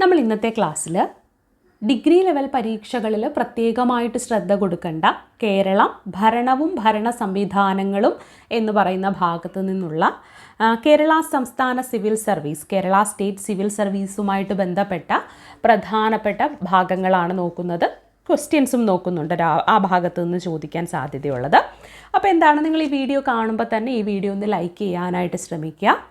നമ്മൾ ഇന്നത്തെ ക്ലാസ്സിൽ ഡിഗ്രി ലെവൽ പരീക്ഷകളിൽ പ്രത്യേകമായിട്ട് ശ്രദ്ധ കൊടുക്കേണ്ട കേരളം ഭരണവും ഭരണ സംവിധാനങ്ങളും എന്ന് പറയുന്ന ഭാഗത്തു നിന്നുള്ള കേരള സംസ്ഥാന civil service Kerala state civil സർവീസുമായിട്ട് ബന്ധപ്പെട്ട പ്രധാനപ്പെട്ട ഭാഗങ്ങളാണ് നോക്കുന്നത്. ക്വസ്റ്റ്യൻസും നോക്കുന്നുണ്ട് ആ ഭാഗത്തു നിന്ന് ചോദിക്കാൻ സാധ്യതയുള്ളത്. അപ്പോൾ എന്താണ് നിങ്ങൾ ഈ വീഡിയോ കാണുമ്പോൾ തന്നെ ഈ വീഡിയോ ഒന്ന് ലൈക്ക് ചെയ്യാനായിട്ട് ശ്രമിക്കുക.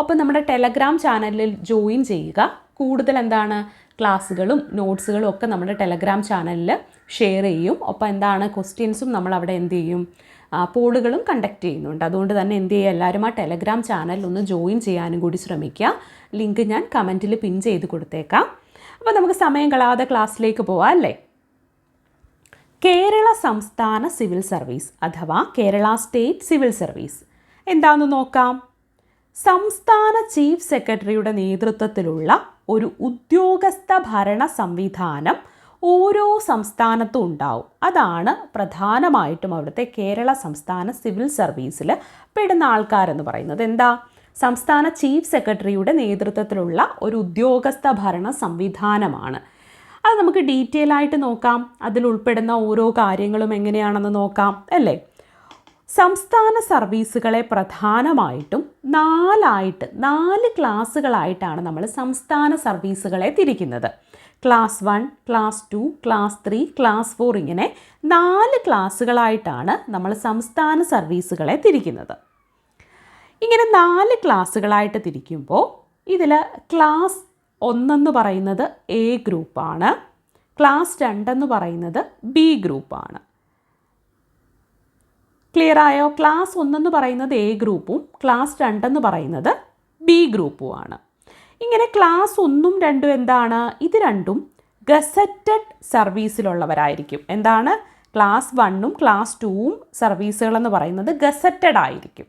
ഒപ്പം നമ്മുടെ ടെലഗ്രാം ചാനലിൽ ജോയിൻ ചെയ്യുക. കൂടുതൽ എന്താണ് ക്ലാസ്സുകളും നോട്ട്സുകളും ഒക്കെ നമ്മുടെ ടെലഗ്രാം ചാനലിൽ ഷെയർ ചെയ്യും. ഒപ്പം എന്താണ് ക്വസ്റ്റ്യൻസും നമ്മൾ അവിടെ എന്ത് ചെയ്യും? പോളുകളും കണ്ടക്ട് ചെയ്യുന്നുണ്ട്. അതുകൊണ്ട് തന്നെ എന്ത് ചെയ്യുക? എല്ലാവരും ആ ടെലഗ്രാം ചാനലിൽ ഒന്ന് ജോയിൻ ചെയ്യാനും കൂടി ശ്രമിക്കുക. ലിങ്ക് ഞാൻ കമന്റിൽ പിൻ ചെയ്ത് കൊടുത്തേക്കാം. അപ്പോൾ നമുക്ക് സമയം കളയാതെ ക്ലാസ്സിലേക്ക് പോവാം അല്ലേ? കേരള സംസ്ഥാന സിവിൽ സർവീസ് അഥവാ കേരള സ്റ്റേറ്റ് സിവിൽ സർവീസ് എന്താണെന്ന് നോക്കാം? സംസ്ഥാന ചീഫ് സെക്രട്ടറിയുടെ നേതൃത്വത്തിലുള്ള ഒരു ഉദ്യോഗസ്ഥ ഭരണ സംവിധാനം ഓരോ സംസ്ഥാനത്തും ഉണ്ടാവും. അതാണ് പ്രധാനമായിട്ടും അവിടുത്തെ കേരള സംസ്ഥാന സിവിൽ സർവീസിൽ പെടുന്ന ആൾക്കാരെന്ന് പറയുന്നത്. എന്താ? സംസ്ഥാന ചീഫ് സെക്രട്ടറിയുടെ നേതൃത്വത്തിലുള്ള ഒരു ഉദ്യോഗസ്ഥ ഭരണ സംവിധാനമാണ്. അത് നമുക്ക് ഡീറ്റെയിൽ ആയിട്ട് നോക്കാം. അതിൽ ഉൾപ്പെടുന്ന ഓരോ കാര്യങ്ങളും എങ്ങനെയാണെന്ന് നോക്കാം അല്ലേ? സംസ്ഥാന സർവീസുകളെ പ്രധാനമായിട്ടും നാലായിട്ട് നാല് ക്ലാസ്സുകളായിട്ടാണ് നമ്മൾ സംസ്ഥാന സർവീസുകളെ തിരിക്കുന്നത്. Class one class two class three class four ഇങ്ങനെ നാല് ക്ലാസ്സുകളായിട്ടാണ് നമ്മൾ സംസ്ഥാന സർവീസുകളെ തിരിക്കുന്നത്. ഇങ്ങനെ നാല് ക്ലാസ്സുകളായിട്ട് തിരിക്കുമ്പോൾ ഇതിൽ ക്ലാസ് ഒന്നെന്ന് പറയുന്നത് എ ഗ്രൂപ്പാണ് ക്ലാസ് രണ്ടെന്ന് പറയുന്നത് ബി ഗ്രൂപ്പാണ് ക്ലിയർ ആയോ? ക്ലാസ് ഒന്നെന്ന് പറയുന്നത് എ ഗ്രൂപ്പും ക്ലാസ് രണ്ടെന്ന് പറയുന്നത് ബി ഗ്രൂപ്പുമാണ് ഇങ്ങനെ ക്ലാസ് ഒന്നും രണ്ടും എന്താണ്? ഇത് രണ്ടും ഗസറ്റഡ് സർവീസിലുള്ളവരായിരിക്കും എന്താണ്? ക്ലാസ് വണ്ണും ക്ലാസ് ടൂവും സർവീസുകളെന്ന് പറയുന്നത് ഗസറ്റഡ് ആയിരിക്കും.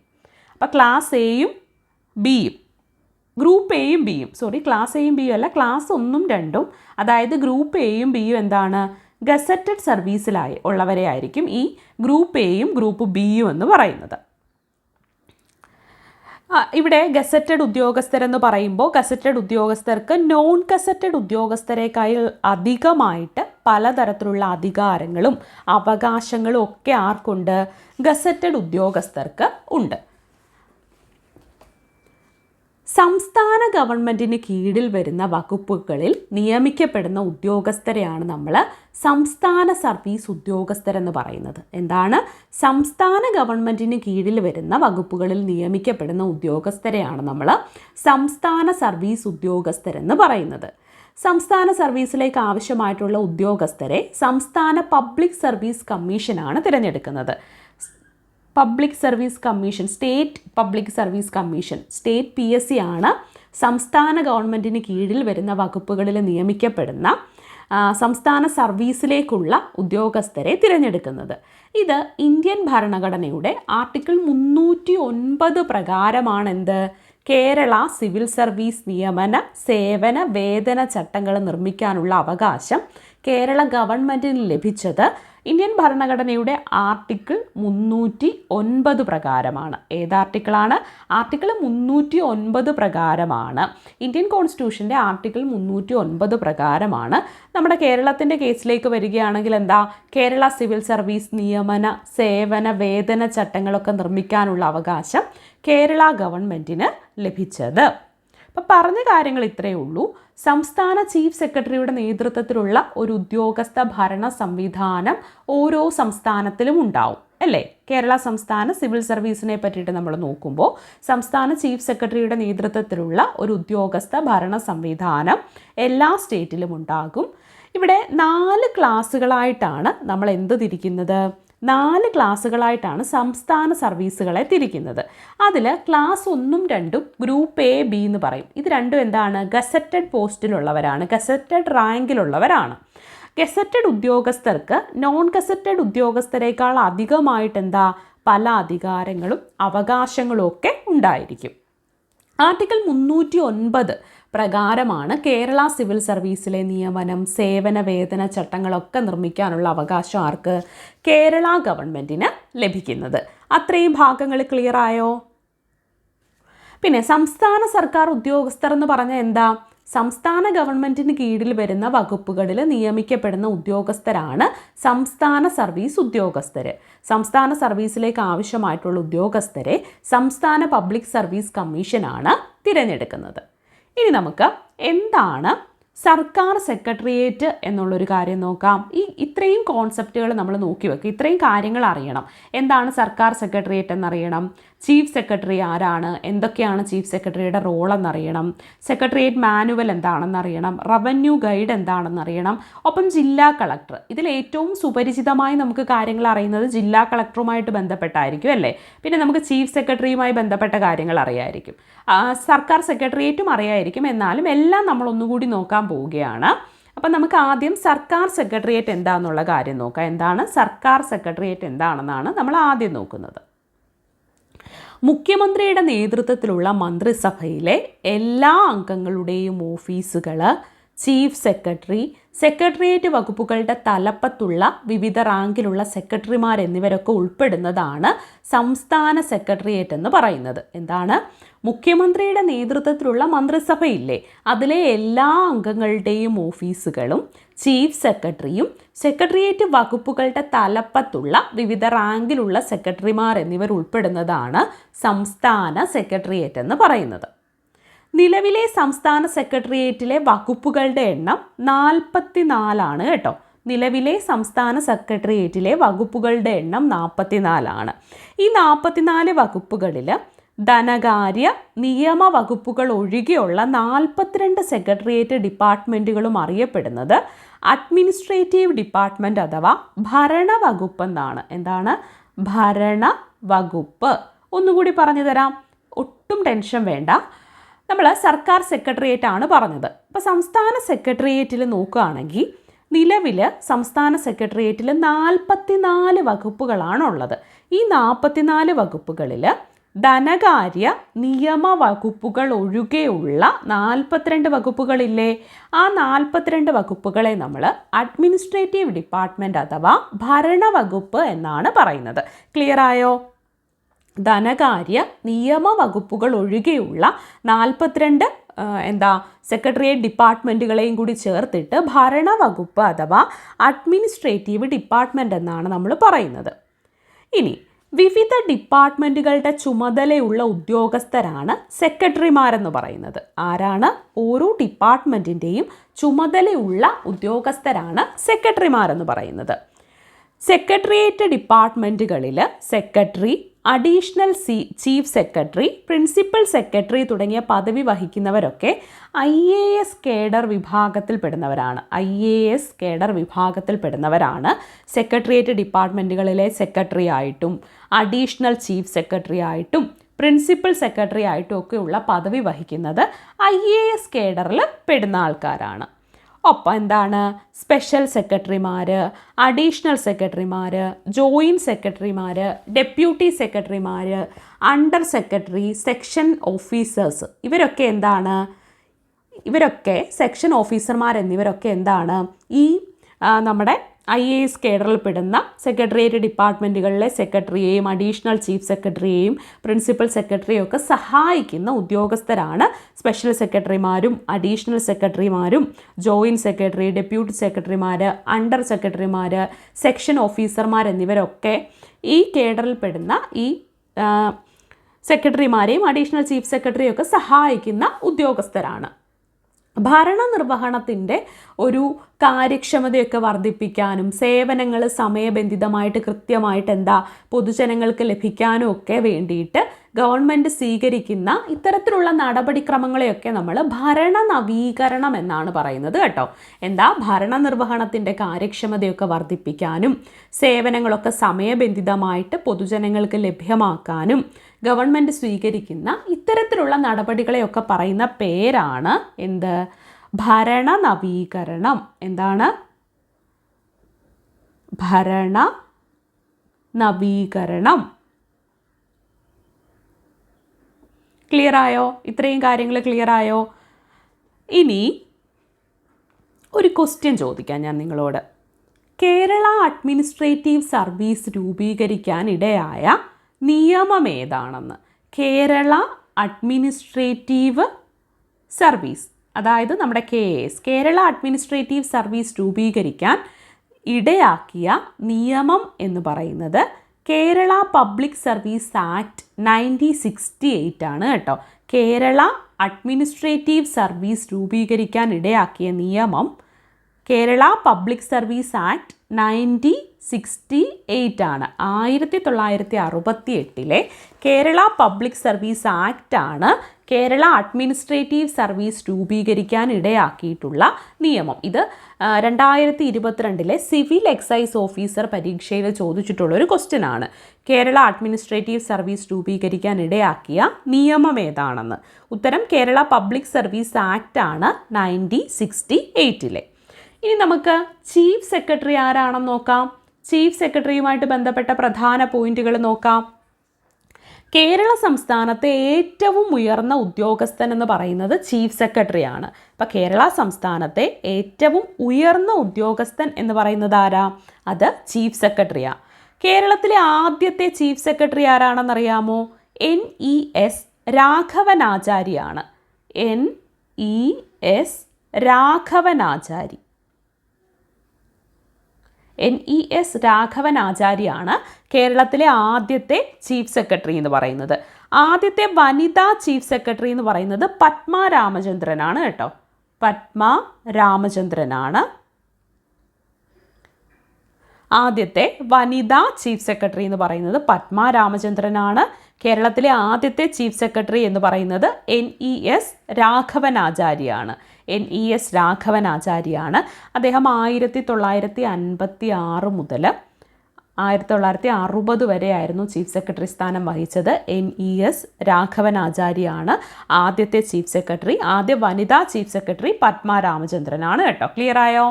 അപ്പോൾ ക്ലാസ് എയും ബിയും ഗ്രൂപ്പ് എയും ബിയും സോറി ക്ലാസ് എയും ബിയും അല്ല ക്ലാസ് ഒന്നും രണ്ടും അതായത് ഗ്രൂപ്പ് എയും ബിയും എന്താണ്? ഗസറ്റഡ് സർവീസിലായി ഉള്ളവരെ ആയിരിക്കും ഈ ഗ്രൂപ്പ് എയും ഗ്രൂപ്പ് ബിയും എന്ന് പറയുന്നത്. ഇവിടെ ഗസറ്റഡ് ഉദ്യോഗസ്ഥരെന്ന് പറയുമ്പോൾ ഗസറ്റഡ് ഉദ്യോഗസ്ഥർക്ക് നോൺ ഗസറ്റഡ് ഉദ്യോഗസ്ഥരെക്കാൾ അധികമായിട്ട് പലതരത്തിലുള്ള അധികാരങ്ങളും അവകാശങ്ങളും ഒക്കെ ആർക്കുണ്ട്? ഗസറ്റഡ് ഉദ്യോഗസ്ഥർക്ക് ഉണ്ട്. സംസ്ഥാന ഗവൺമെന്റിന് കീഴിൽ വരുന്ന വകുപ്പുകളിൽ നിയമിക്കപ്പെടുന്ന ഉദ്യോഗസ്ഥരെയാണ് നമ്മൾ സംസ്ഥാന സർവീസ് ഉദ്യോഗസ്ഥരെന്ന് പറയുന്നത്. എന്താണ്? സംസ്ഥാന ഗവൺമെന്റിന് കീഴിൽ വരുന്ന വകുപ്പുകളിൽ നിയമിക്കപ്പെടുന്ന ഉദ്യോഗസ്ഥരെയാണ് നമ്മൾ സംസ്ഥാന സർവീസ് ഉദ്യോഗസ്ഥരെന്ന് പറയുന്നത്. സംസ്ഥാന സർവീസിലേക്ക് ആവശ്യമായിട്ടുള്ള ഉദ്യോഗസ്ഥരെ സംസ്ഥാന പബ്ലിക് സർവീസ് കമ്മീഷനാണ് തിരഞ്ഞെടുക്കുന്നത്. Public service commission state public service commission state P S C ആണ് സംസ്ഥാന ഗവൺമെന്റിന് കീഴിൽ വരുന്ന വകുപ്പുകളിൽ നിയമിക്കപ്പെടുന്ന സംസ്ഥാന സർവീസിലേക്കുള്ള ഉദ്യോഗസ്ഥരെ തിരഞ്ഞെടുക്കുന്നത്. ഇത് ഇന്ത്യൻ ഭരണഘടനയുടെ ആർട്ടിക്കിൾ മുന്നൂറ്റി ഒൻപത് പ്രകാരമാണെന്ത്? കേരള സിവിൽ സർവീസ് നിയമന സേവന വേതന ചട്ടങ്ങൾ നിർമ്മിക്കാനുള്ള അവകാശം കേരള ഗവൺമെന്റിന് ലഭിച്ചത് ഇന്ത്യൻ ഭരണഘടനയുടെ ആർട്ടിക്കിൾ മുന്നൂറ്റി ഒൻപത് പ്രകാരമാണ്. ഏത് ആർട്ടിക്കിളാണ്? ആർട്ടിക്കിൾ മുന്നൂറ്റി ഒൻപത് പ്രകാരമാണ്. ഇന്ത്യൻ കോൺസ്റ്റിറ്റ്യൂഷന്റെ ആർട്ടിക്കിൾ മുന്നൂറ്റി ഒൻപത് പ്രകാരമാണ്. നമ്മുടെ കേരളത്തിന്റെ കേസിലേക്ക് വരികയാണെങ്കിൽ എന്താ? കേരള സിവിൽ സർവീസ് നിയമന സേവന വേതന ചട്ടങ്ങളൊക്കെ നിർമ്മിക്കാനുള്ള അവകാശം കേരള ഗവൺമെന്റിന് ലഭിച്ചത്. അപ്പം പറഞ്ഞ കാര്യങ്ങൾ ഇത്രയേ ഉള്ളൂ. സംസ്ഥാന ചീഫ് സെക്രട്ടറിയുടെ നേതൃത്വത്തിലുള്ള ഒരു ഉദ്യോഗസ്ഥ ഭരണ സംവിധാനം ഓരോ സംസ്ഥാനത്തിലും ഉണ്ടാവും അല്ലേ? കേരള സംസ്ഥാന സിവിൽ സർവീസിനെ പറ്റിയിട്ട് നമ്മൾ നോക്കുമ്പോൾ സംസ്ഥാന ചീഫ് സെക്രട്ടറിയുടെ നേതൃത്വത്തിലുള്ള ഒരു ഉദ്യോഗസ്ഥ ഭരണ സംവിധാനം എല്ലാ സ്റ്റേറ്റിലും ഉണ്ടാകും. ഇവിടെ നാല് ക്ലാസ്സുകളായിട്ടാണ് നമ്മൾ എന്ത് തിരിക്കുന്നത്? നാല് ക്ലാസ്സുകളായിട്ടാണ് സംസ്ഥാന സർവീസുകളെ തിരിക്കുന്നത്. അതിൽ ക്ലാസ് ഒന്നും രണ്ടും ഗ്രൂപ്പ് എ ബി എന്ന് പറയും. ഇത് രണ്ടും എന്താണ്? ഗസറ്റഡ് പോസ്റ്റിലുള്ളവരാണ്. ഗസറ്റഡ് റാങ്കിലുള്ളവരാണ്. ഗസറ്റഡ് ഉദ്യോഗസ്ഥർക്ക് നോൺ ഗസറ്റഡ് ഉദ്യോഗസ്ഥരെക്കാൾ അധികമായിട്ട് എന്താ പല അധികാരങ്ങളും അവകാശങ്ങളും ഒക്കെ ഉണ്ടായിരിക്കും. ആർട്ടിക്കിൾ മുന്നൂറ്റി ഒൻപത് പ്രകാരമാണ് കേരള സിവിൽ സർവീസിലെ നിയമനം സേവന വേതന ചട്ടങ്ങളൊക്കെ നിർമ്മിക്കാനുള്ള അവകാശം ആർക്ക് കേരള ഗവൺമെന്റിന് ലഭിക്കുന്നത്? അത്രയും ഭാഗങ്ങൾ ക്ലിയറായോ പിന്നെ സംസ്ഥാന സർക്കാർ ഉദ്യോഗസ്ഥർ എന്ന് പറഞ്ഞാൽ എന്താ? സംസ്ഥാന ഗവൺമെന്റിന് കീഴിൽ വരുന്ന വകുപ്പുകളിൽ നിയമിക്കപ്പെടുന്ന ഉദ്യോഗസ്ഥരാണ് സംസ്ഥാന സർവീസ് ഉദ്യോഗസ്ഥർ സംസ്ഥാന സർവീസിലേക്ക് ആവശ്യമായിട്ടുള്ള ഉദ്യോഗസ്ഥരെ സംസ്ഥാന പബ്ലിക് സർവീസ് കമ്മീഷനാണ് തിരഞ്ഞെടുക്കുന്നത്. ഇനി നമുക്ക് എന്താണ് സർക്കാർ സെക്രട്ടേറിയറ്റ് എന്നുള്ളൊരു കാര്യം നോക്കാം. ഈ ഇത്രയും കോൺസെപ്റ്റുകൾ നമ്മൾ നോക്കി വെക്കുക ഇത്രയും കാര്യങ്ങൾ അറിയണം. എന്താണ് സർക്കാർ സെക്രട്ടേറിയറ്റ് എന്നറിയണം? ചീഫ് സെക്രട്ടറി ആരാണ്? എന്തൊക്കെയാണ് ചീഫ് സെക്രട്ടറിയുടെ റോൾ എന്നറിയണം സെക്രട്ടേറിയറ്റ് മാനുവൽ എന്താണെന്ന് അറിയണം റവന്യൂ ഗൈഡ് എന്താണെന്ന് അറിയണം ഒപ്പം ജില്ലാ കളക്ടർ. ഇതിൽ ഏറ്റവും സുപരിചിതമായി നമുക്ക് കാര്യങ്ങൾ അറിയുന്നത് ജില്ലാ കളക്ടറുമായിട്ട് ബന്ധപ്പെട്ടായിരിക്കും അല്ലേ? പിന്നെ നമുക്ക് ചീഫ് സെക്രട്ടറിയുമായി ബന്ധപ്പെട്ട കാര്യങ്ങൾ അറിയായിരിക്കും. സർക്കാർ സെക്രട്ടേറിയറ്റും അറിയായിരിക്കും. എന്നാലും എല്ലാം നമ്മൾ ഒന്നുകൂടി നോക്കാൻ പോവുകയാണ്. അപ്പം നമുക്ക് ആദ്യം സർക്കാർ സെക്രട്ടേറിയറ്റ് എന്താണെന്നുള്ള കാര്യം നോക്കാം. എന്താണ്? സർക്കാർ സെക്രട്ടേറിയറ്റ് എന്താണെന്നാണ് നമ്മൾ ആദ്യം നോക്കുന്നത്. മുഖ്യമന്ത്രിയുടെ നേതൃത്വത്തിലുള്ള മന്ത്രിസഭയിലെ എല്ലാ അംഗങ്ങളുടെയും ഓഫീസുകൾ ചീഫ് സെക്രട്ടറി സെക്രട്ടേറിയറ്റ് വകുപ്പുകളുടെ തലപ്പത്തുള്ള വിവിധ റാങ്കിലുള്ള സെക്രട്ടറിമാർ എന്നിവരൊക്കെ ഉൾപ്പെടുന്നതാണ് സംസ്ഥാന സെക്രട്ടേറിയറ്റ് എന്ന് പറയുന്നത്. എന്താണ്? മുഖ്യമന്ത്രിയുടെ നേതൃത്വത്തിലുള്ള മന്ത്രിസഭയില്ലേ? അതിലെ എല്ലാ അംഗങ്ങളുടെയും ഓഫീസുകളും ചീഫ് സെക്രട്ടറിയും സെക്രട്ടേറിയറ്റ് വകുപ്പുകളുടെ തലപ്പത്തുള്ള വിവിധ റാങ്കിലുള്ള സെക്രട്ടറിമാർ എന്നിവർ ഉൾപ്പെടുന്നതാണ് സംസ്ഥാന സെക്രട്ടേറിയറ്റ് എന്ന് പറയുന്നത്. നിലവിലെ സംസ്ഥാന സെക്രട്ടേറിയറ്റിലെ വകുപ്പുകളുടെ എണ്ണം നാൽപ്പത്തി നാലാണ് കേട്ടോ. നിലവിലെ സംസ്ഥാന സെക്രട്ടേറിയറ്റിലെ വകുപ്പുകളുടെ എണ്ണം നാൽപ്പത്തിനാലാണ് ഈ നാൽപ്പത്തിനാല് വകുപ്പുകളിൽ ധനകാര്യ നിയമ വകുപ്പുകൾ ഒഴികെയുള്ള നാൽപ്പത്തിരണ്ട് സെക്രട്ടേറിയറ്റ് ഡിപ്പാർട്ട്മെന്റുകളും അറിയപ്പെടുന്നത് അഡ്മിനിസ്ട്രേറ്റീവ് ഡിപ്പാർട്ട്മെന്റ് അഥവാ ഭരണ വകുപ്പ് എന്നാണ്. എന്താണ്? ഭരണ വകുപ്പ്. ഒന്നുകൂടി പറഞ്ഞു തരാം. ഒട്ടും ടെൻഷൻ വേണ്ട. നമ്മൾ സർക്കാർ സെക്രട്ടേറിയറ്റ് ആണ് പറഞ്ഞത്. അപ്പോൾ സംസ്ഥാന സെക്രട്ടേറിയറ്റിൽ നോക്കുകയാണെങ്കിൽ നിലവിൽ സംസ്ഥാന സെക്രട്ടേറിയറ്റിൽ നാൽപ്പത്തിനാല് വകുപ്പുകളാണുള്ളത് ഈ നാൽപ്പത്തിനാല് വകുപ്പുകളിൽ ധനകാര്യ നിയമ വകുപ്പുകൾ ഒഴികെയുള്ള നാൽപ്പത്തിരണ്ട് വകുപ്പുകളില്ലേ? ആ നാൽപ്പത്തിരണ്ട് വകുപ്പുകളെ നമ്മൾ അഡ്മിനിസ്ട്രേറ്റീവ് ഡിപ്പാർട്ട്മെന്റ് അഥവാ ഭരണവകുപ്പ് എന്നാണ് പറയുന്നത്. ക്ലിയർ ആയോ? ധനകാര്യ നിയമ വകുപ്പുകൾ ഒഴികെയുള്ള നാൽപ്പത്തിരണ്ട് എന്താ സെക്രട്ടേറിയറ്റ് ഡിപ്പാർട്ട്മെന്റുകളെയും കൂടി ചേർത്തിട്ട് ഭരണവകുപ്പ് അഥവാ അഡ്മിനിസ്ട്രേറ്റീവ് ഡിപ്പാർട്ട്മെന്റ് എന്നാണ് നമ്മൾ പറയുന്നത്. ഇനി വിവിധ ഡിപ്പാർട്ട്മെന്റുകളുടെ ചുമതലയുള്ള ഉദ്യോഗസ്ഥരാണ് സെക്രട്ടറിമാരെന്ന് പറയുന്നത്. ആരാണ്? ഓരോ ഡിപ്പാർട്ട്മെന്റിന്റെയും ചുമതലയുള്ള ഉദ്യോഗസ്ഥരാണ് സെക്രട്ടറിമാരെന്ന് പറയുന്നത്. Secretariat ഡിപ്പാർട്ട്മെന്റുകളിൽ secretary additional C chief secretary principal secretary തുടങ്ങിയ പദവി വഹിക്കുന്നവരൊക്കെ ഐ എ എസ് കേഡർ വിഭാഗത്തിൽപ്പെടുന്നവരാണ്. ഐ എ എസ് കേഡർ വിഭാഗത്തിൽപ്പെടുന്നവരാണ് സെക്രട്ടേറിയറ്റ് ഡിപ്പാർട്ട്മെന്റുകളിലെ സെക്രട്ടറി ആയിട്ടും അഡീഷണൽ ചീഫ് സെക്രട്ടറി ആയിട്ടും പ്രിൻസിപ്പൽ സെക്രട്ടറി ആയിട്ടും ഒക്കെയുള്ള പദവി വഹിക്കുന്നത് ഐ എ എസ് കേഡറിൽ പെടുന്ന ആൾക്കാരാണ്. ഒപ്പം എന്താണ്? സ്പെഷ്യൽ സെക്രട്ടറിമാർ അഡീഷണൽ സെക്രട്ടറിമാർ ജോയിന്റ് സെക്രട്ടറിമാർ ഡെപ്യൂട്ടി സെക്രട്ടറിമാർ അണ്ടർ സെക്രട്ടറി സെക്ഷൻ ഓഫീസേഴ്സ് ഇവരൊക്കെ എന്താണ്? ഇവരൊക്കെ സെക്ഷൻ ഓഫീസർമാർ എന്നിവരൊക്കെ എന്താണ്? ഈ നമ്മുടെ ഐ എ എസ് കേഡറിൽ പെടുന്ന സെക്രട്ടേറിയറ്റ് ഡിപ്പാർട്ട്മെന്റുകളിലെ സെക്രട്ടറിയെയും അഡീഷണൽ ചീഫ് സെക്രട്ടറിയെയും പ്രിൻസിപ്പൽ സെക്രട്ടറിയെയും ഒക്കെ സഹായിക്കുന്ന ഉദ്യോഗസ്ഥരാണ് സ്പെഷ്യൽ സെക്രട്ടറിമാരും അഡീഷണൽ സെക്രട്ടറിമാരും ജോയിന്റ് സെക്രട്ടറി ഡെപ്യൂട്ടി സെക്രട്ടറിമാർ അണ്ടർ സെക്രട്ടറിമാർ സെക്ഷൻ ഓഫീസർമാർ എന്നിവരൊക്കെ ഈ കേഡറിൽ പെടുന്ന ഈ സെക്രട്ടറിമാരെയും അഡീഷണൽ ചീഫ് സെക്രട്ടറിയും ഒക്കെ സഹായിക്കുന്ന ഉദ്യോഗസ്ഥരാണ്. ഭരണനിർവഹണത്തിന്റെ ഒരു കാര്യക്ഷമതയൊക്കെ വർദ്ധിപ്പിക്കാനും സേവനങ്ങൾ സമയബന്ധിതമായിട്ട് കൃത്യമായിട്ട് എന്താ പൊതുജനങ്ങൾക്ക് ലഭിക്കാനും ഒക്കെ വേണ്ടിയിട്ട് ഗവൺമെന്റ് സ്വീകരിക്കുന്ന ഇത്തരത്തിലുള്ള നടപടിക്രമങ്ങളെയൊക്കെ നമ്മൾ ഭരണ നവീകരണം എന്നാണ് പറയുന്നത് കേട്ടോ. എന്താ ഭരണ നിർവഹണത്തിന്റെ കാര്യക്ഷമതയൊക്കെ വർദ്ധിപ്പിക്കാനും സേവനങ്ങളൊക്കെ സമയബന്ധിതമായിട്ട് പൊതുജനങ്ങൾക്ക് ലഭ്യമാക്കാനും ഗവൺമെന്റ് സ്വീകരിക്കുന്ന ഇത്തരത്തിലുള്ള നടപടികളെയൊക്കെ പറയുന്ന പേരാണ് എന്ത്? ഭരണ നവീകരണം എന്താണ്? ഭരണ നവീകരണം ക്ലിയർ ആയോ? ഇത്രയും കാര്യങ്ങൾ ക്ലിയർ ആയോ? ഇനി ഒരു ക്വസ്റ്റ്യൻ ചോദിക്കാം ഞാൻ നിങ്ങളോട്. കേരള അഡ്മിനിസ്ട്രേറ്റീവ് സർവീസ് രൂപീകരിക്കാൻ ഇടയായ നിയമം ഏതാണെന്ന് കേരള അഡ്മിനിസ്ട്രേറ്റീവ് സർവീസ് അതായത് നമ്മുടെ K S Kerala administrative service രൂപീകരിക്കാൻ ഇടയാക്കിയ നിയമം എന്ന് പറയുന്നത് Kerala public service act nineteen sixty eight ആണ് കേട്ടോ. കേരള അഡ്മിനിസ്ട്രേറ്റീവ് സർവീസ് രൂപീകരിക്കാൻ ഇടയാക്കിയ നിയമം Kerala public service act nineteen sixty eight ആണ്. ആയിരത്തി തൊള്ളായിരത്തി അറുപത്തി എട്ടിലെ കേരള പബ്ലിക് സർവീസ് ആക്ട് ആണ് കേരള അഡ്മിനിസ്ട്രേറ്റീവ് സർവീസ് രൂപീകരിക്കാൻ ഇടയാക്കിയിട്ടുള്ള നിയമം. ഇത് രണ്ടായിരത്തി ഇരുപത്തിരണ്ടിലെ സിവിൽ എക്സൈസ് ഓഫീസർ പരീക്ഷയിൽ ചോദിച്ചിട്ടുള്ള ഒരു ക്വസ്റ്റ്യൻ ആണ്. കേരള അഡ്മിനിസ്ട്രേറ്റീവ് സർവീസ് രൂപീകരിക്കാൻ ഇടയാക്കിയ നിയമം ഏതാണെന്ന്. ഉത്തരം കേരള പബ്ലിക് സർവീസ് ആക്ട് ആണ് നയന്റീൻ സിക്സ്റ്റി എയ്റ്റിലെ. ഇനി നമുക്ക് ചീഫ് സെക്രട്ടറി ആരാണെന്ന് നോക്കാം. ചീഫ് സെക്രട്ടറിയുമായിട്ട് ബന്ധപ്പെട്ട പ്രധാന പോയിന്റുകൾ നോക്കാം. കേരള സംസ്ഥാനത്തെ ഏറ്റവും ഉയർന്ന ഉദ്യോഗസ്ഥൻ എന്ന് പറയുന്നത് ചീഫ് സെക്രട്ടറിയാണ്. അപ്പം കേരള സംസ്ഥാനത്തെ ഏറ്റവും ഉയർന്ന ഉദ്യോഗസ്ഥൻ എന്ന് പറയുന്നത് ആരാ? അത് ചീഫ് സെക്രട്ടറിയാണ് കേരളത്തിലെ ആദ്യത്തെ ചീഫ് സെക്രട്ടറി ആരാണെന്നറിയാമോ? N E S രാഘവനാചാരിയാണ് N E S Raghavanachari N E S Raghavan ആചാര്യാണ് കേരളത്തിലെ ആദ്യത്തെ ചീഫ് സെക്രട്ടറി എന്ന് പറയുന്നത്. ആദ്യത്തെ വനിതാ ചീഫ് സെക്രട്ടറി എന്ന് പറയുന്നത് പത്മ രാമചന്ദ്രനാണ് കേട്ടോ. പത്മ രാമചന്ദ്രനാണ്. ആദ്യത്തെ വനിതാ ചീഫ് സെക്രട്ടറി എന്ന് പറയുന്നത് പത്മ രാമചന്ദ്രനാണ്. കേരളത്തിലെ ആദ്യത്തെ ചീഫ് സെക്രട്ടറി എന്ന് പറയുന്നത് എൻ ഇ എസ് രാഘവൻ ആചാര്യാണ് എൻ ഇ എസ് രാഘവൻ ആചാര്യാണ് അദ്ദേഹം ആയിരത്തി തൊള്ളായിരത്തി അൻപത്തി ആറ് മുതൽ ആയിരത്തി തൊള്ളായിരത്തി അറുപത് വരെയായിരുന്നു ചീഫ് സെക്രട്ടറി സ്ഥാനം വഹിച്ചത്. എൻ ഇ എസ് രാഘവൻ ആചാര്യയാണ്. ആദ്യത്തെ ചീഫ് സെക്രട്ടറി ആദ്യ വനിതാ ചീഫ് സെക്രട്ടറി പത്മ രാമചന്ദ്രനാണ് കേട്ടോ. ക്ലിയർ ആയോ?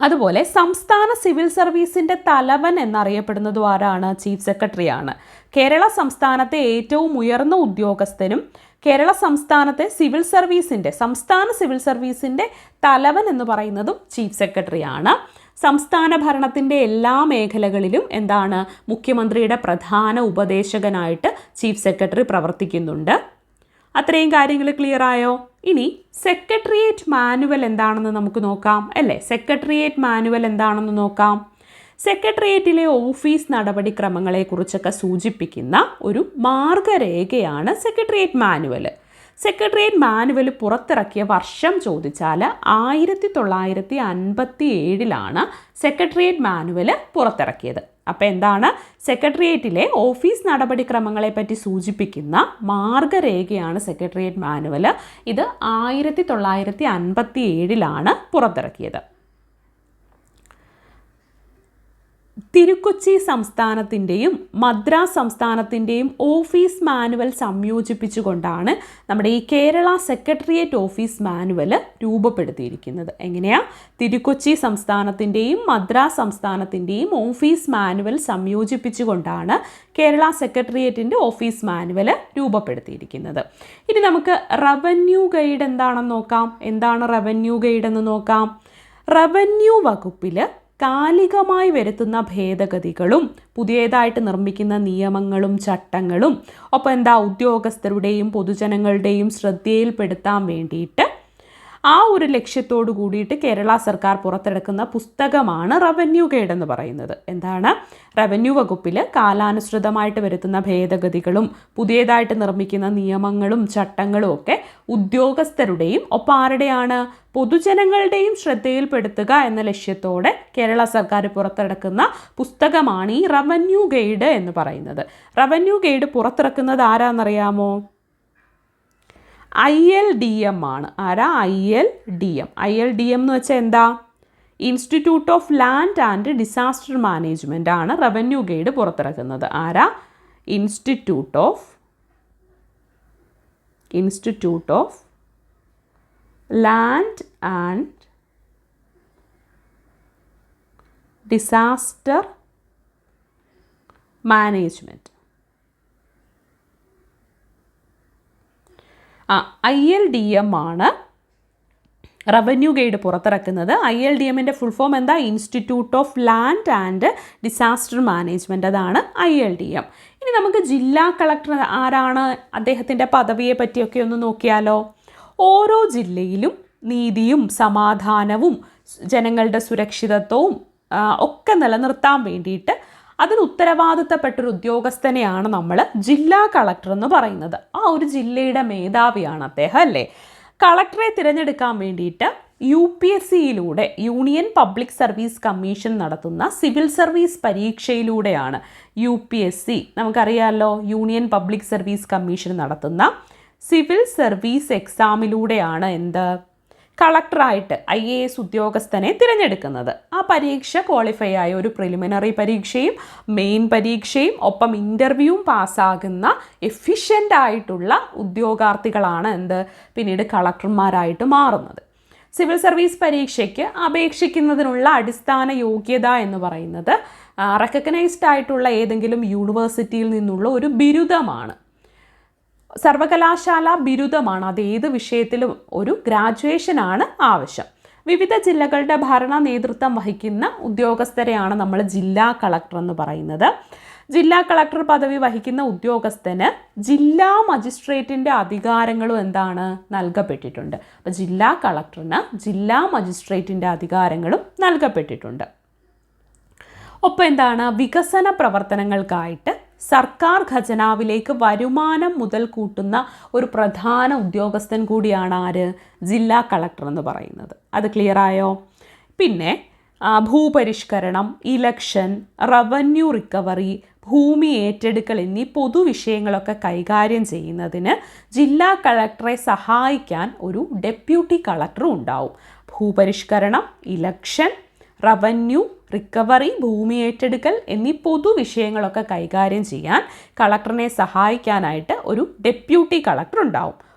അതുപോലെ സംസ്ഥാന സിവിൽ സർവീസിന്റെ തലവൻ എന്നറിയപ്പെടുന്നതും ആരാണ്? ചീഫ് സെക്രട്ടറിയാണ്. കേരള സംസ്ഥാനത്തെ ഏറ്റവും ഉയർന്ന ഉദ്യോഗസ്ഥനും കേരള സംസ്ഥാനത്തെ സിവിൽ സർവീസിന്റെ സംസ്ഥാന സിവിൽ സർവീസിന്റെ തലവൻ എന്ന് പറയുന്നതും ചീഫ് സെക്രട്ടറിയാണ്. സംസ്ഥാന ഭരണത്തിന്റെ എല്ലാ മേഖലകളിലും എന്താണ് മുഖ്യമന്ത്രിയുടെ പ്രധാന ഉപദേശകനായിട്ട് ചീഫ് സെക്രട്ടറി പ്രവർത്തിക്കുന്നുണ്ട്. അത്രയും കാര്യങ്ങൾ ക്ലിയർ ആയോ? ഇനി സെക്രട്ടേറിയറ്റ് മാനുവൽ എന്താണെന്ന് നമുക്ക് നോക്കാം. അല്ലേ? സെക്രട്ടേറിയറ്റ് മാനുവൽ എന്താണെന്ന് നോക്കാം. സെക്രട്ടേറിയറ്റിലെ ഓഫീസ് നടപടിക്രമങ്ങളെക്കുറിച്ചൊക്കെ സൂചിപ്പിക്കുന്ന ഒരു മാർഗരേഖയാണ് സെക്രട്ടേറിയറ്റ് മാനുവൽ. സെക്രട്ടേറിയറ്റ് മാനുവൽ പുറത്തിറക്കിയ വർഷം ചോദിച്ചാൽ ആയിരത്തി തൊള്ളായിരത്തി അൻപത്തി ഏഴിലാണ് സെക്രട്ടേറിയറ്റ് മാനുവൽ പുറത്തിറക്കിയത്. അപ്പോൾ എന്താണ്? സെക്രട്ടേറിയറ്റിലെ ഓഫീസ് നടപടിക്രമങ്ങളെപ്പറ്റി സൂചിപ്പിക്കുന്ന മാർഗരേഖയാണ് സെക്രട്ടേറിയറ്റ് മാനുവൽ. ഇത് ആയിരത്തി തൊള്ളായിരത്തി അൻപത്തി ഏഴിലാണ് പുറത്തിറക്കിയത്. തിരുക്കൊച്ചി സംസ്ഥാനത്തിന്റെയും മദ്രാസ് സംസ്ഥാനത്തിന്റെയും ഓഫീസ് മാനുവൽ സംയോജിപ്പിച്ചുകൊണ്ടാണ് നമ്മുടെ ഈ കേരള സെക്രട്ടേറിയറ്റ് ഓഫീസ് മാനുവൽ രൂപപ്പെടുത്തിയിരിക്കുന്നത്. എങ്ങനെയാ? തിരുക്കൊച്ചി സംസ്ഥാനത്തിന്റെയും മദ്രാസ് സംസ്ഥാനത്തിന്റെയും ഓഫീസ് മാനുവൽ സംയോജിപ്പിച്ചുകൊണ്ടാണ് കേരള സെക്രട്ടേറിയറ്റിന്റെ ഓഫീസ് മാനുവൽ രൂപപ്പെടുത്തിയിരിക്കുന്നത്. ഇനി നമുക്ക് റവന്യൂ ഗൈഡ് എന്താണെന്ന് നോക്കാം. എന്താണ് റവന്യൂ ഗൈഡ് എന്ന് നോക്കാം? റവന്യൂ വകുപ്പിൽ കാലികമായി വരുത്തുന്ന ഭേദഗതികളും പുതിയതായിട്ട് നിർമ്മിക്കുന്ന നിയമങ്ങളും ചട്ടങ്ങളും ഒപ്പം എന്താ ഉദ്യോഗസ്ഥരുടെയും പൊതുജനങ്ങളുടെയും ശ്രദ്ധയിൽപ്പെടുത്താൻ വേണ്ടിയിട്ട് ആ ഒരു ലക്ഷ്യത്തോടു കൂടിയിട്ട് കേരള സർക്കാർ പുറത്തെടുക്കുന്ന പുസ്തകമാണ് റവന്യൂ ഗൈഡ് എന്ന് പറയുന്നത്. എന്താണ്? റവന്യൂ വകുപ്പിൽ കാലാനുസൃതമായിട്ട് വരുത്തുന്ന ഭേദഗതികളും പുതിയതായിട്ട് നിർമ്മിക്കുന്ന നിയമങ്ങളും ചട്ടങ്ങളും ഒക്കെ ഉദ്യോഗസ്ഥരുടെയും ഒപ്പം ആരുടെയാണ്? പൊതുജനങ്ങളുടെയും ശ്രദ്ധയിൽപ്പെടുത്തുക എന്ന ലക്ഷ്യത്തോടെ കേരള സർക്കാർ പുറത്തിറക്കുന്ന പുസ്തകമാണ് ഈ റവന്യൂ ഗൈഡ് എന്ന് പറയുന്നത്. റവന്യൂ ഗൈഡ് പുറത്തിറക്കുന്നത് ആരാന്നറിയാമോ? ഐ എൽ ഡി എം ആണ്. ആരാ? I L D M I L D M എന്ന് വെച്ചാൽ എന്താ? Institute of land and disaster management ആണ് റവന്യൂ ഗൈഡ് പുറത്തിറക്കുന്നത്. ആരാ? Institute of institute of land and disaster management I L D M ആണ് revenue guide പുറത്തിറക്കുന്നത്. ഐ എൽ ഡി എമ്മിന്റെ full form എന്താ? Institute of land and disaster management അതാണ് I L D M ഇനി നമുക്ക് ജില്ലാ കളക്ടർ ആരാണ്? അദ്ദേഹത്തിന്റെ പദവിയെ പറ്റിയൊക്കെ ഒന്ന് നോക്കിയാലോ. ഓരോ ജില്ലയിലും നീതിയും സമാധാനവും ജനങ്ങളുടെ സുരക്ഷിതത്വവും ഒക്കെ നിലനിർത്താൻ വേണ്ടിയിട്ട് അതിന് ഉത്തരവാദിത്തപ്പെട്ടൊരു ഉദ്യോഗസ്ഥനെയാണ് നമ്മൾ ജില്ലാ കളക്ടർ എന്ന് പറയുന്നത്. ആ ഒരു ജില്ലയുടെ മേധാവിയാണ് അദ്ദേഹം അല്ലേ? കളക്ടറെ തിരഞ്ഞെടുക്കാൻ വേണ്ടിയിട്ട് യു പി എസ് സിയിലൂടെ യൂണിയൻ പബ്ലിക് സർവീസ് കമ്മീഷൻ നടത്തുന്ന സിവിൽ സർവീസ് പരീക്ഷയിലൂടെയാണ് യു പി എസ് സി നമുക്കറിയാമല്ലോ യൂണിയൻ പബ്ലിക് സർവീസ് കമ്മീഷൻ നടത്തുന്ന സിവിൽ സർവീസ് എക്സാമിലൂടെയാണ് എന്ത് കളക്ടറായിട്ട് ഐ എ എസ് ഉദ്യോഗസ്ഥനെ തിരഞ്ഞെടുക്കുന്നത്. ആ പരീക്ഷ ക്വാളിഫൈ ആയ ഒരു പ്രിലിമിനറി പരീക്ഷയും മെയിൻ പരീക്ഷയും ഒപ്പം ഇന്റർവ്യൂവും പാസ്സാകുന്ന എഫിഷ്യന്റ് ആയിട്ടുള്ള ഉദ്യോഗാർത്ഥികളാണ് എന്ത്? പിന്നീട് കളക്ടർമാരായിട്ട് മാറുന്നത്. സിവിൽ സർവീസ് പരീക്ഷയ്ക്ക് അപേക്ഷിക്കുന്നതിനുള്ള അടിസ്ഥാന യോഗ്യത എന്ന് പറയുന്നത് റെക്കഗ്നൈസ്ഡ് ആയിട്ടുള്ള ഏതെങ്കിലും യൂണിവേഴ്സിറ്റിയിൽ നിന്നുള്ള ഒരു ബിരുദമാണ്. സർവകലാശാല ബിരുദമാണ്. അത് ഏത് വിഷയത്തിലും ഒരു ഗ്രാജുവേഷനാണ് ആവശ്യം. വിവിധ ജില്ലകളുടെ ഭരണ നേതൃത്വം വഹിക്കുന്ന ഉദ്യോഗസ്ഥരെയാണ് നമ്മൾ ജില്ലാ കളക്ടർ എന്ന് പറയുന്നത്. ജില്ലാ കളക്ടർ പദവി വഹിക്കുന്ന ഉദ്യോഗസ്ഥന് ജില്ലാ മജിസ്ട്രേറ്റിന്റെ അധികാരങ്ങളും എന്താണ്? നൽകപ്പെട്ടിട്ടുണ്ട്. അപ്പോൾ ജില്ലാ കളക്ടറിന് ജില്ലാ മജിസ്ട്രേറ്റിന്റെ അധികാരങ്ങളും നൽകപ്പെട്ടിട്ടുണ്ട്. ഒപ്പം എന്താണ്? വികസന പ്രവർത്തനങ്ങൾക്കായിട്ട് സർക്കാർ ഖജനാവിലേക്ക് വരുമാനം മുതൽ കൂട്ടുന്ന ഒരു പ്രധാന ഉദ്യോഗസ്ഥൻ കൂടിയാണ് ആര്? ജില്ലാ കളക്ടർ എന്ന് പറയുന്നത്. അത് ക്ലിയർ ആയോ? പിന്നെ ഭൂപരിഷ്കരണം ഇലക്ഷൻ റവന്യൂ റിക്കവറി ഭൂമി ഏറ്റെടുക്കൽ എന്നീ പൊതുവിഷയങ്ങളൊക്കെ കൈകാര്യം ചെയ്യുന്നതിന് ജില്ലാ കളക്ടറെ സഹായിക്കാൻ ഒരു ഡെപ്യൂട്ടി കളക്ടറും ഉണ്ടാവും. ഭൂപരിഷ്കരണം ഇലക്ഷൻ റവന്യൂ റിക്കവറി ഭൂമി ഏറ്റെടുക്കൽ എന്നീ പൊതു വിഷയങ്ങളൊക്കെ കൈകാര്യം ചെയ്യാൻ കളക്ടറിനെ സഹായിക്കാനായിട്ട് ഒരു ഡെപ്യൂട്ടി കളക്ടർ ഉണ്ടാവും.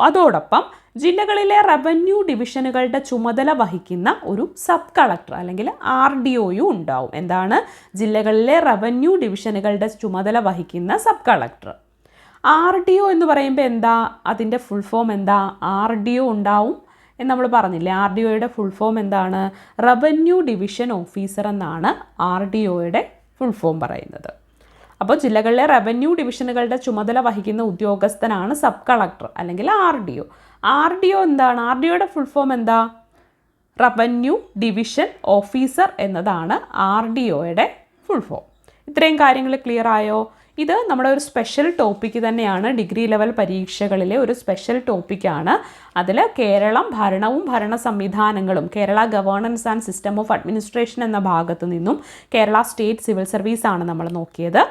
അതോടൊപ്പം ജില്ലകളിലെ റവന്യൂ ഡിവിഷനുകളുടെ ചുമതല വഹിക്കുന്ന ഒരു സബ് കളക്ടർ അല്ലെങ്കിൽ ആർ ഡി ഒയും ഉണ്ടാവും. എന്താണ്? ജില്ലകളിലെ റവന്യൂ ഡിവിഷനുകളുടെ ചുമതല വഹിക്കുന്ന sub collector. R D O എന്ന് പറയുമ്പോൾ എന്താ? അതിന്റെ ഫുൾ ഫോം എന്താ? ആർ ഡി ഒ ഉണ്ടാവും. എന്ന് നമ്മൾ പറഞ്ഞില്ലേ ആർ ഡി ഒയുടെ ഫുൾ ഫോം എന്താണ്? റവന്യൂ ഡിവിഷൻ ഓഫീസർ എന്നാണ് ആർ ഡി ഒയുടെ ഫുൾ ഫോം പറയുന്നത്. അപ്പോൾ ജില്ലകളിലെ റവന്യൂ ഡിവിഷനുകളുടെ ചുമതല വഹിക്കുന്ന ഉദ്യോഗസ്ഥനാണ് സബ് കളക്ടർ അല്ലെങ്കിൽ R D O. R D O എന്താണ്? ആർ ഡി ഒയുടെ ഫുൾ ഫോം എന്താ? റവന്യൂ ഡിവിഷൻ ഓഫീസർ എന്നതാണ് ആർ ഡി ഒയുടെ ഫുൾ ഫോം ഇത്രയും കാര്യങ്ങൾ ക്ലിയർ ആയോ? ഇത് നമ്മുടെ ഒരു സ്പെഷ്യൽ ടോപ്പിക്ക് തന്നെയാണ്. ഡിഗ്രി ലെവൽ പരീക്ഷകളിലെ ഒരു സ്പെഷ്യൽ ടോപ്പിക്കാണ് അതിൽ കേരളം ഭരണവും ഭരണ സംവിധാനങ്ങളും Kerala governance and system of administration എന്ന ഭാഗത്തു നിന്നും കേരള സ്റ്റേറ്റ് സിവിൽ സർവീസ് ആണ് നമ്മൾ നോക്കിയത്.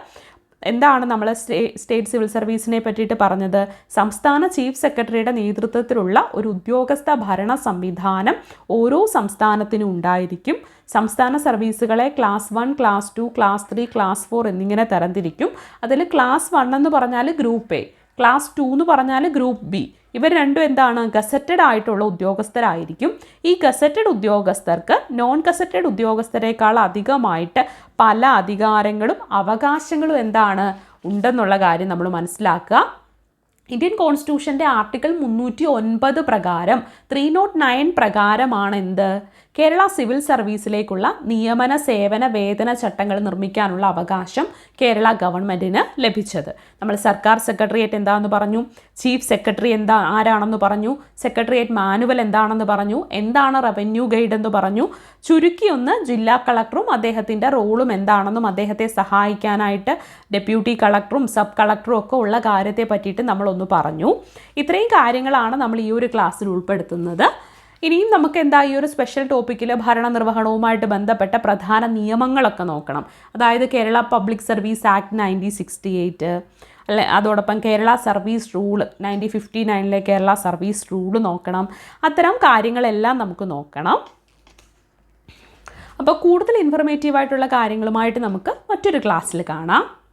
എന്താണ് നമ്മൾ സ്റ്റേറ്റ് സിവിൽ സർവീസിനെ പറ്റിയിട്ട് പറഞ്ഞത്? സംസ്ഥാന ചീഫ് സെക്രട്ടറിയുടെ നേതൃത്വത്തിലുള്ള ഒരു ഉദ്യോഗസ്ഥ ഭരണ സംവിധാനം ഓരോ സംസ്ഥാനത്തിനും ഉണ്ടായിരിക്കും. സംസ്ഥാന സർവീസുകളെ class one class two class three class four എന്നിങ്ങനെ തരംതിരിക്കും. അതിൽ ക്ലാസ് വൺ എന്ന് പറഞ്ഞാൽ ഗ്രൂപ്പ് എ ക്ലാസ് ടു എന്ന് പറഞ്ഞാൽ ഗ്രൂപ്പ് ബി. ഇവർ രണ്ടും എന്താണ് ഗസറ്റഡ് ആയിട്ടുള്ള ഉദ്യോഗസ്ഥരായിരിക്കും. ഈ ഗസറ്റഡ് ഉദ്യോഗസ്ഥർക്ക് നോൺ ഗസറ്റഡ് ഉദ്യോഗസ്ഥരെക്കാൾ അധികമായിട്ട് പല അധികാരങ്ങളും അവകാശങ്ങളും എന്താണ് ഉണ്ടെന്നുള്ള കാര്യം നമ്മൾ മനസ്സിലാക്കുക. ഇന്ത്യൻ കോൺസ്റ്റിറ്റ്യൂഷന്റെ ആർട്ടിക്കിൾ മുന്നൂറ്റി ഒൻപത് പ്രകാരം ത്രീ നോട്ട് നയൻ പ്രകാരമാണ് എന്ത്? കേരള സിവിൽ സർവീസിലേക്കുള്ള നിയമന സേവന വേതന ചട്ടങ്ങൾ നിർമ്മിക്കാനുള്ള അവകാശം കേരള ഗവൺമെന്റിന് ലഭിച്ചത്. നമ്മൾ സർക്കാർ സെക്രട്ടേറിയറ്റ് എന്താണെന്ന് പറഞ്ഞു? ചീഫ് സെക്രട്ടറി എന്താ ആരാണെന്ന് പറഞ്ഞു? സെക്രട്ടേറിയറ്റ് മാനുവൽ എന്താണെന്ന് പറഞ്ഞു? എന്താണ് റവന്യൂ ഗൈഡ് എന്ന് പറഞ്ഞു? ചുരുക്കി ഒന്ന് ജില്ലാ കളക്ടറും അദ്ദേഹത്തിന്റെ റോളും എന്താണെന്നും അദ്ദേഹത്തെ സഹായിക്കാനായിട്ട് ഡെപ്യൂട്ടി കളക്ടറും സബ് കളക്ടറും ഒക്കെ ഉള്ള കാര്യത്തെ പറ്റിയിട്ട് നമ്മളൊന്ന് പറഞ്ഞു. ഇത്രയും കാര്യങ്ങളാണ് നമ്മൾ ഈ ഒരു ക്ലാസ്സിൽ ഉൾപ്പെടുത്തുന്നത്. ഇനിയും നമുക്ക് എന്താ ഈ ഒരു സ്പെഷ്യൽ ടോപ്പിക്കിൽ ഭരണനിർവഹണവുമായിട്ട് ബന്ധപ്പെട്ട പ്രധാന നിയമങ്ങളൊക്കെ നോക്കണം. അതായത് Kerala public service act nineteen sixty eight അല്ലെ അതോടൊപ്പം Kerala service rule nineteen fifty നയനിലെ Kerala service rule നോക്കണം. അത്തരം കാര്യങ്ങളെല്ലാം നമുക്ക് നോക്കണം. അപ്പോൾ കൂടുതൽ ഇൻഫർമേറ്റീവായിട്ടുള്ള കാര്യങ്ങളുമായിട്ട് നമുക്ക് മറ്റൊരു ക്ലാസ്സിൽ കാണാം.